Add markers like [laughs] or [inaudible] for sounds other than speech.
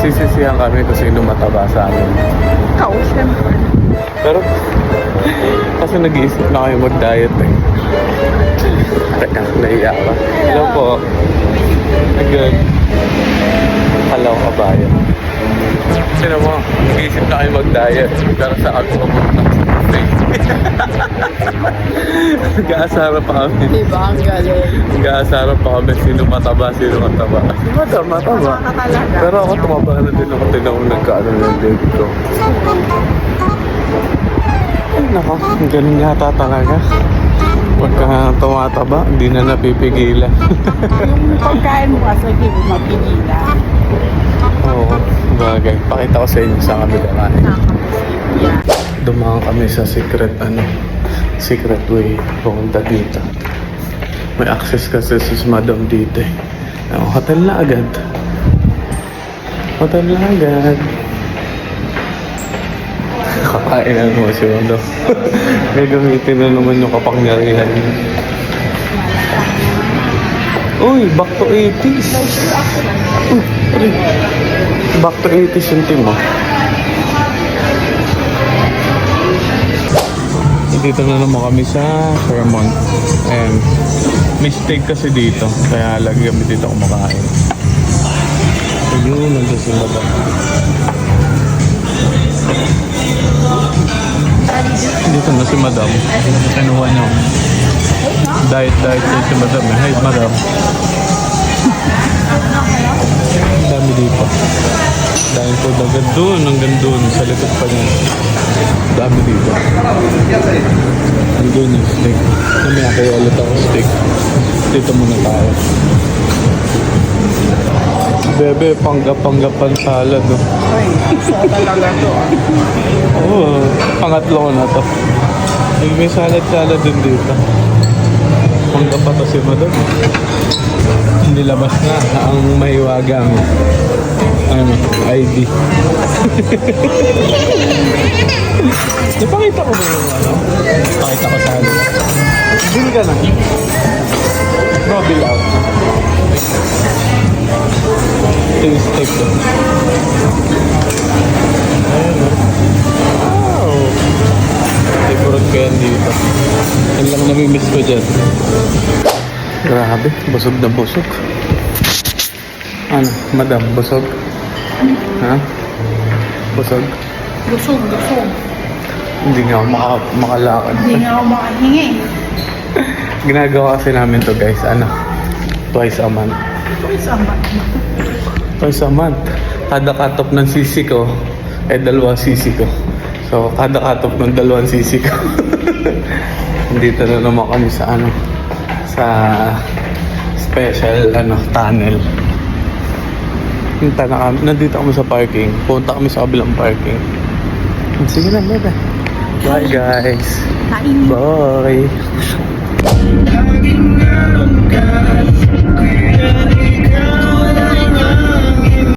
nagsisisihan kami kung sino mataba sa amin. Ikaw, syempre. Pero, kasi nag-iisip na kayo mag-diet eh. Teka, naiya ka. Hello po. Good. Hello, kabayan. Sino mo, nag-iisip na kayo mag-diet. Pero sa ako pumunta. Nag-aasara pa kami. Diba? Ang galing. Nag-aasara pa kami sino mataba, sino mataba. Si madam, mataba. Mataba. Pero ako tumaba na din ako. Tinan ko nagkaano ng leg ko. Ay, nako. Ang galing yata talaga. Pagka tumataba, hindi na napipigilan. [laughs] Yung pagkain mo kasi hindi mo mapigilan. Oo, bagay. Pakita ko sa inyo sa kami kakain. Yeah. Dumaan kami sa secret, ano, secret way. Pumunta dito. May access kasi sa madam dito eh. Ano, hotel na agad. Hotel na agad. [laughs] Kakain na naman si Wando. [laughs] Gagamitin na naman yung kapangyarihan. Uy, back to 80s. Uy, aray. Back to 80s yung team mo. Dito na naman kami sa Fairmont. And mistake kasi dito. Kaya lagi kami dito kumakain. Ayun, nandiyan si Madam. Dito na si Madam. Kinuha niyo. Diet, diet din si Madam. Hi, Madam. Dami dito. Dahil po hanggang doon, hanggang doon, sa likod pa niya. Dami dito. Hanggang yung steak. Mamaya kayo ulit ako steak. Dito muna tayo. Bebe, panggap-panggapan salad. Oh. Ay, isa talaga to ah. Oo, pangatlo ko na to. May, may salad-salad din dito. Panggap pa to si Madam. Nilabas na ang mahiwagang ano, ID. [laughs] Ipakita ko ba yung ano? Pakita ko sa ano. Bill ka na. Bro, bill out. Ito yung steak ko. Ayan o. Wow! Favorite ko yan dito. Yan lang namimiss ko dyan. Grabe, busog na busog. Ano, madam, busog? Ha? Busog? Busog, busog. Hindi nga ako maka, makalakad. Hindi nga ako makahingi. [laughs] Ginagawa kasi namin to guys, ano, twice a month. Ito isama. Twice a month. Kada cut-off ng sisi ko, eh dalawa sisi ko. So, kada cut-off ng dalawang sisi ko. [laughs] Dito na naman kami sa ano, sa special ano, tunnel. Punta na kami, nandito kami sa parking. Punta kami sa kabilang parking. Sige na, bebe. Bye guys. Bye.